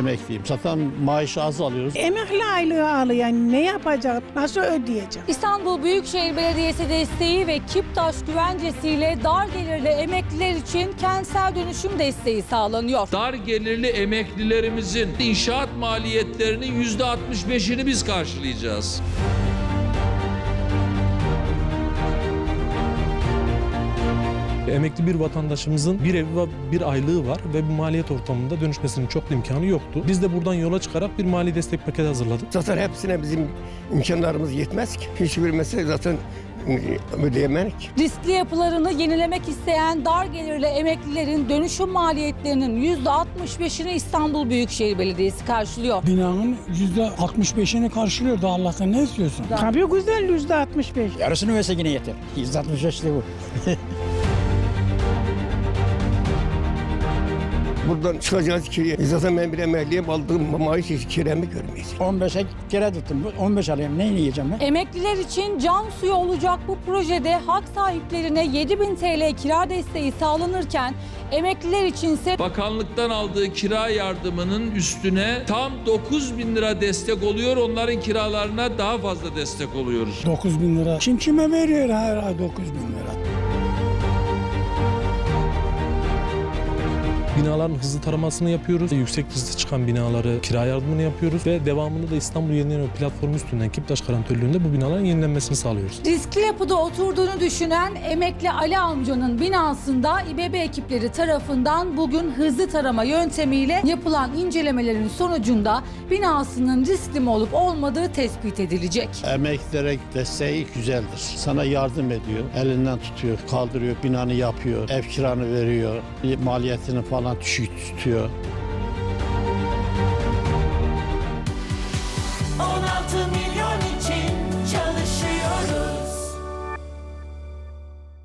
emekliyim. Zaten maaşı az alıyoruz. Emekli aylığı alıyor. Ne yapacak? Nasıl ödeyecek? İstanbul Büyükşehir Belediyesi desteği ve Kiptaş güvencesiyle dar gelirli emekliler için kentsel dönüşüm desteği sağlanıyor. Dar gelirli emeklilerimizin inşaat maliyetlerinin %65'ini biz karşılayacağız. Emekli bir vatandaşımızın bir evi ve bir aylığı var ve bu maliyet ortamında dönüşmesinin çok da imkanı yoktu. Biz de buradan yola çıkarak bir mali destek paketi hazırladık. Zaten hepsine bizim imkanlarımız yetmez ki. Hiçbir mesele zaten ödeyemedik. Riskli yapılarını yenilemek isteyen dar gelirli emeklilerin dönüşüm maliyetlerinin %65'ini İstanbul Büyükşehir Belediyesi karşılıyor. Binanın yüzde 65'ini karşılıyor da Allah'tan ne istiyorsun? Tabii güzel yüzde 65. Yarısını verse yine yeter. 165 lira bu. Buradan çıkacağız ki zaten ben bir emekliyim aldığım maaş hiç kiremi görmeyecek. 15'e kere tuttum. 15 alayım. Neyini yiyeceğim ben? Emekliler için can suyu olacak bu projede hak sahiplerine 7000 TL kira desteği sağlanırken emekliler içinse Bakanlıktan aldığı kira yardımının üstüne tam 9 bin lira destek oluyor. Onların kiralarına daha fazla destek oluyoruz. 9 bin lira. Kim kime veriyor her ay 9 bin lira? Binaların hızlı taramasını yapıyoruz. Yüksek hızlı çıkan binaları kira yardımını yapıyoruz ve devamında da İstanbul Yenileme Platformu üstünden Kiptaş Garantörlüğü'nde bu binaların yenilenmesini sağlıyoruz. riskli yapıda oturduğunu düşünen emekli Ali amcanın binasında İBB ekipleri tarafından bugün hızlı tarama yöntemiyle yapılan incelemelerin sonucunda binasının riskli mi olup olmadığı tespit edilecek. Emeklilere desteği güzeldir. Sana yardım ediyor. Elinden tutuyor, kaldırıyor, binanı yapıyor, ev kiranı veriyor, maliyetini falan düşük tutuyor.